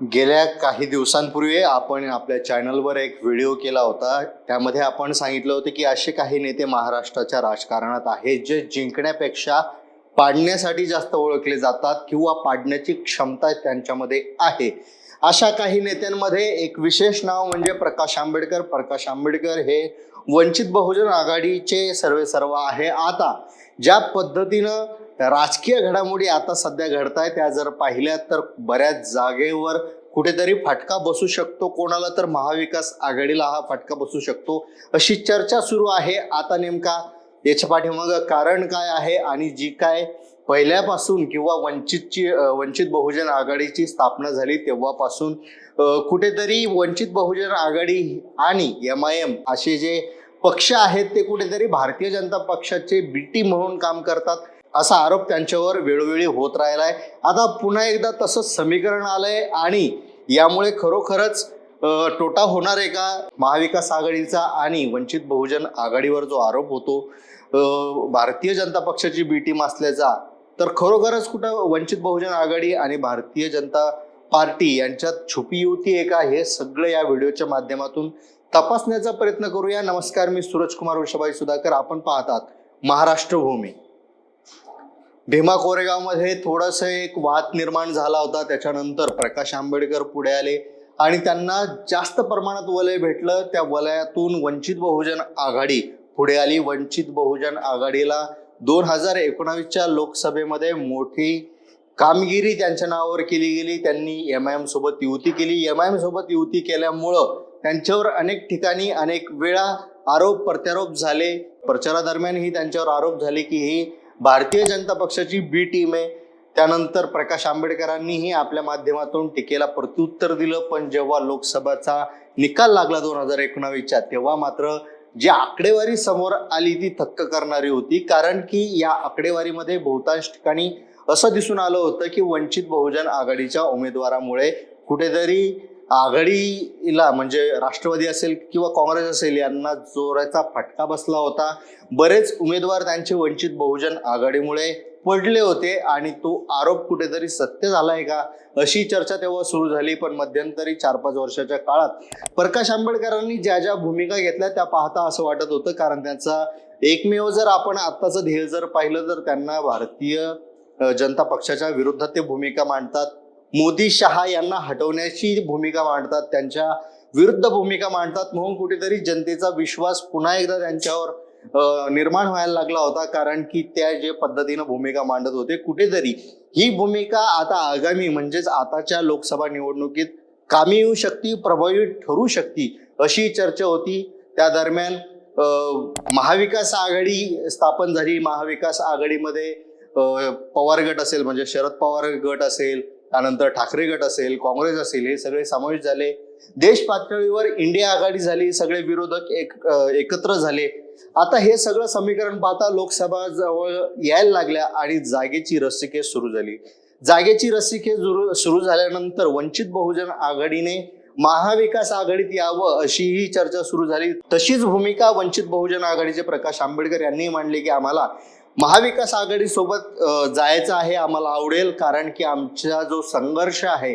गेल्या काही दिवसांपूर्वी आपण आपल्या चॅनलवर एक व्हिडिओ केला होता. त्यामध्ये आपण सांगितलं होतं की असे काही नेते महाराष्ट्राच्या राजकारणात आहेत जे जिंकण्यापेक्षा पाडण्यासाठी जास्त ओळखले जातात किंवा पाडण्याची क्षमता त्यांच्यामध्ये आहे. अशा काही नेत्यांमध्ये एक विशेष नाव म्हणजे प्रकाश आंबेडकर. प्रकाश आंबेडकर हे वंचित बहुजन आघाडीचे सर्वे सर्व आहे. आता ज्या पद्धतीनं राजकीय घडामोडी आता सध्या घडत आहेत त्या जर पाहिल्या तर बऱ्याच जागेवर कुठेतरी फटका बसू शकतो. कोणाला तर महाविकास आघाडीला हा फटका बसू शकतो. अशी चर्चा सुरू आहे. आता नेमका याच्या पाठीमागं कारण काय आहे आणि जी काय पहिल्यापासून किंवा वंचितची वंचित बहुजन आघाडीची स्थापना झाली तेव्हापासून कुठेतरी वंचित बहुजन आघाडी आणि एम आय एम असे जे पक्ष आहेत ते कुठेतरी भारतीय जनता पक्षाचे बी टी म्हणून काम करतात. असा आरोप त्यांच्यावर वेळोवेळी होत राहिलाय आता पुन्हा एकदा तसं समीकरण आलंय आणि यामुळे खरोखरच तोटा होणार आहे का? महाविकास आघाडीचा आणि वंचित बहुजन आघाडीवर जो आरोप होतो भारतीय जनता पक्षाची बी टीम असल्याचा तर खरोखरच कुठं वंचित बहुजन आघाडी आणि भारतीय जनता पार्टी यांच्यात छुपी युती आहे का? हे सगळं या व्हिडिओच्या माध्यमातून तपासण्याचा प्रयत्न करूया. नमस्कार मी सूरज कुमार वृषभाई सुधाकर. आपण पाहतात महाराष्ट्र भूमी भीमा कोरेगावमध्ये थोडंसं एक वाद निर्माण झाला होता. त्याच्यानंतर प्रकाश आंबेडकर पुढे आले आणि त्यांना जास्त प्रमाणात वलय भेटलं. त्या वलयातून वंचित बहुजन आघाडी पुढे आली. वंचित बहुजन आघाडीला दोन हजार एकोणावीसच्या लोकसभेमध्ये मोठी कामगिरी त्यांच्या नावावर केली गेली. त्यांनी एम आय एम सोबत युती केली. एम आय एम सोबत युती केल्यामुळं त्यांच्यावर अनेक ठिकाणी अनेक वेळा आरोप प्रत्यारोप झाले. प्रचारादरम्यानही त्यांच्यावर आरोप झाले की ही भारतीय जनता पक्षाची बी टीम आहे. त्यानंतर प्रकाश आंबेडकरांनीही आपल्या माध्यमातून टीकेला प्रत्युत्तर दिलं. पण जेव्हा लोकसभाचा निकाल लागला दोन हजार एकोणावीसच्या तेव्हा मात्र जी आकडेवारी समोर आली ती थक्क करणारी होती. कारण की या आकडेवारीमध्ये बहुतांश ठिकाणी असं दिसून आलं होतं की वंचित बहुजन आघाडीच्या उमेदवारामुळे कुठेतरी आघाडीला म्हणजे राष्ट्रवादी असेल किंवा काँग्रेस असेल यांना जोराचा फटका बसला होता. बरेच उमेदवार त्यांचे वंचित बहुजन आघाडीमुळे पडले होते आणि तो आरोप कुठेतरी सत्य झालाय का? अशी चर्चा तेव्हा सुरू झाली पण मध्यंतरी चार पाच वर्षाच्या काळात प्रकाश आंबेडकरांनी ज्या ज्या भूमिका घेतल्या त्या पाहता असं वाटत होतं. कारण त्यांचा एकमेव जर आपण आत्ताचं ध्येय जर पाहिलं तर त्यांना भारतीय जनता पक्षाच्या विरुद्ध ते भूमिका मांडतात. मोदी शहा यांना हटवण्याची भूमिका मांडतात त्यांच्या विरुद्ध भूमिका मांडतात. म्हणून कुठेतरी जनतेचा विश्वास पुन्हा एकदा त्यांच्यावर निर्माण व्हायला लागला होता कारण की त्या जे पद्धतीनं भूमिका मांडत होते कुठेतरी ही भूमिका आता आगामी म्हणजेच आताच्या लोकसभा निवडणुकीत कामी येऊ शकते प्रभावी ठरू शकते अशी चर्चा होती. त्या दरम्यान महाविकास आघाडी स्थापन झाली. महाविकास आघाडीमध्ये पवार गट असेल म्हणजे शरद पवार गट असेल त्यानंतर ठाकरे गट असेल काँग्रेस असेल हे सगळे समावेश झाले. देश पातळीवर इंडिया आघाडी झाली सगळे विरोधक एक एकत्र झाले. आता हे सगळं समीकरण पाहता लोकसभा जवळ यायला लागल्या आणि जागेची रस्सीखेच सुरू झाली. जागेची रस्सीखेच सुरू सुरू झाल्यानंतर वंचित बहुजन आघाडीने महाविकास आघाडीत यावं अशी ही चर्चा सुरू झाली. तशीच भूमिका वंचित बहुजन आघाडीचे प्रकाश आंबेडकर यांनी मांडली की आम्हाला महाविकास आघाडीसोबत जायचं आहे आम्हाला आवडेल कारण की आमचा जो संघर्ष आहे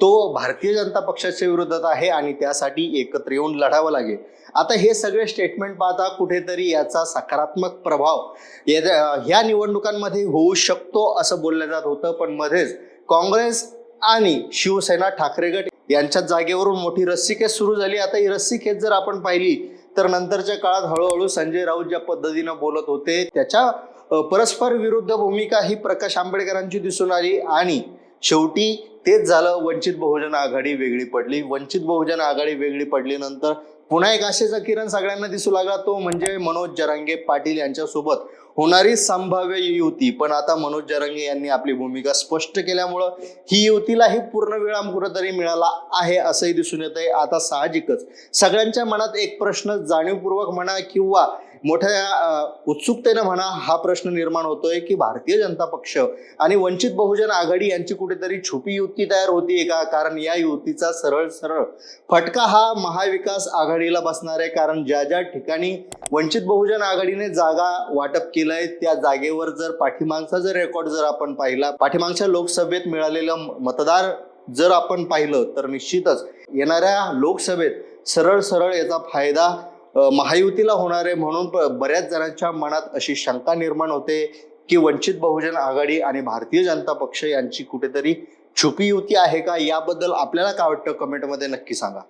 तो भारतीय जनता पक्षाच्या विरोधात आहे आणि त्यासाठी एकत्र येऊन लढावं लागेल. आता हे सगळे स्टेटमेंट पाहता कुठेतरी याचा सकारात्मक प्रभाव या- ह्या निवडणुकांमध्ये होऊ शकतो असं बोललं जात होतं पण मध्येच काँग्रेस आणि शिवसेना ठाकरे गट यांच्या जागेवरून मोठी रस्सीखेच सुरू झाली. आता ही रस्सीखेच जर आपण पाहिली तर नंतरच्या काळात हळूहळू संजय राऊत ज्या पद्धतीनं बोलत होते त्याच्या परस्पर विरुद्ध भूमिका ही प्रकाश आंबेडकरांची दिसून आली आणि शेवटी तेच झालं वंचित बहुजन आघाडी वेगळी पडली. वंचित बहुजन आघाडी वेगळी पडल्यानंतर पुन्हा एक आशेचा किरण सगळ्यांना दिसू लागला तो म्हणजे मनोज जरांगे पाटील यांच्यासोबत होणारी संभाव्य युती. पण आता मनोज जरांगे यांनी आपली भूमिका स्पष्ट केल्यामुळं ही युतीलाही पूर्ण विराम कुठेतरी मिळाला आहे असंही दिसून येत आहे आता साहजिकच सगळ्यांच्या मनात एक प्रश्न जाणीवपूर्वक म्हणा किंवा मोठ्या उत्सुकतेनं म्हणा हा प्रश्न निर्माण होतोय की भारतीय जनता पक्ष आणि वंचित बहुजन आघाडी यांची कुठेतरी छुपी युती तयार होतीये का? कारण या युतीचा सरळ सरळ फटका हा महाविकास आघाडीला बसणार आहे. कारण ज्या ज्या ठिकाणी वंचित बहुजन आघाडीने जागा वाटप केलंय त्या जागेवर जर पाठीमागचा जर रेकॉर्ड जर आपण पाहिला पाठीमागच्या लोकसभेत मिळालेलं मतदार जर आपण पाहिलं तर निश्चितच येणाऱ्या लोकसभेत सरळ सरळ याचा फायदा महायुतीला होणार आहे म्हणून बऱ्याच जणांच्या मनात अशी शंका निर्माण होते की वंचित बहुजन आघाडी आणि भारतीय जनता पक्ष यांची कुठेतरी छुपी युती आहे का? याबद्दल आपल्याला काय वाटतं? कमेंटमध्ये नक्की सांगा.